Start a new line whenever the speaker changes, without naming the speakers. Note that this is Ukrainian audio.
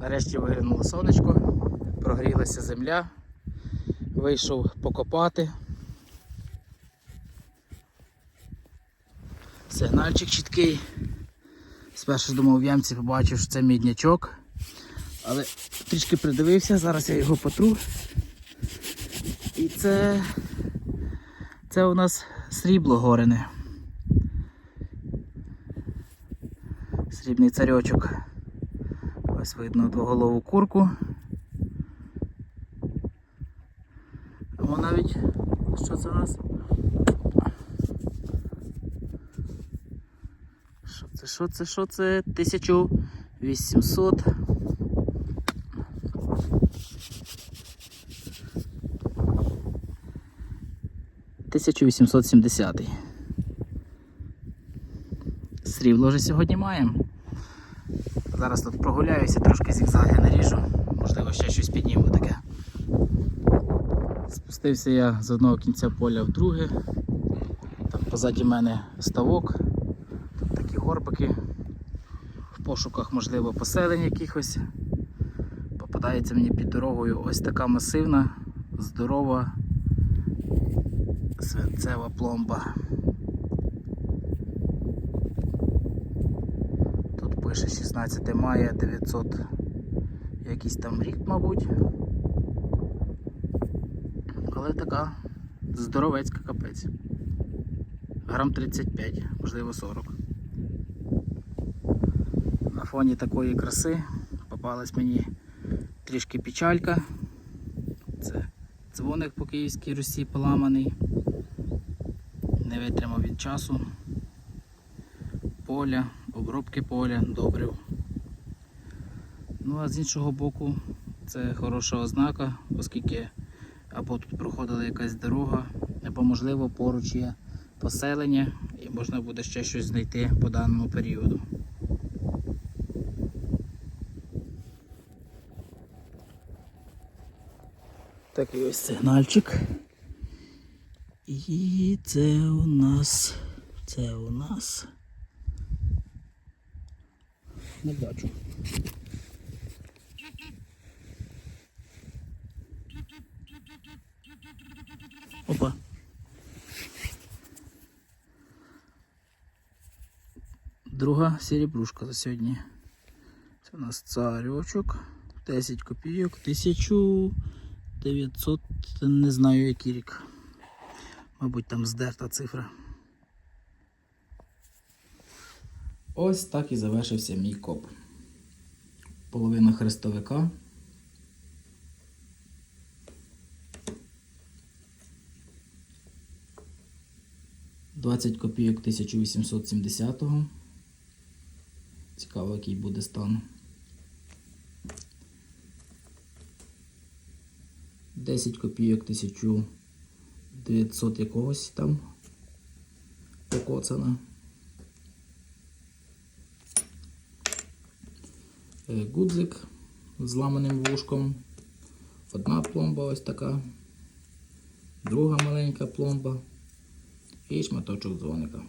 Нарешті виглянуло сонечко, прогрілася земля, вийшов покопати. Сигнальчик чіткий. Спершу думав в ямці побачив, що це міднячок. Але трішки придивився, зараз я його потру. І це, це у нас срібло горене. Срібний царьочок. Ось видно двоголову курку. О, навіть що це у нас? Що це, що це, що це? 1800. Тисячу вісімсот сімдесятий. Срібло вже сьогодні маємо. Зараз тут прогуляюся, трошки зігзаги наріжу, можливо ще щось підніму таке. Спустився я з одного кінця поля в друге. Там позаді мене ставок, тут такі горбики. В пошуках, можливо, поселень якихось. Попадається мені під дорогою ось така масивна, здорова свинцева пломба. Тут пише 16 мая 900 якийсь там рік, мабуть. Але така здоровецька капець. Грам 35, можливо 40. На фоні такої краси попалась мені трішки печалька. Це дзвоник по Київській Русі поламаний. Не витримав від часу. Поля, обробки поля, добрив. Ну а з іншого боку, це хороша ознака, оскільки або тут проходила якась дорога, або можливо поруч є поселення і можна буде ще щось знайти по даному періоду. Такий ось сигнальчик. І це у нас. Це у нас. Не бачу. Опа. Друга серебрушка за сьогодні. Це у нас царьочок. 10 копійок, 1900, не знаю який рік. Мабуть, там здерта цифра. Ось так і завершився мій коп. Половина хрестовика. Двадцять копійок 1870-го. Цікаво, який буде стан. 10 копійок 1900 якогось там покоцана. Гудзик з ламаним вушком. Одна пломба ось така, друга маленька пломба і шматочок дзвоника.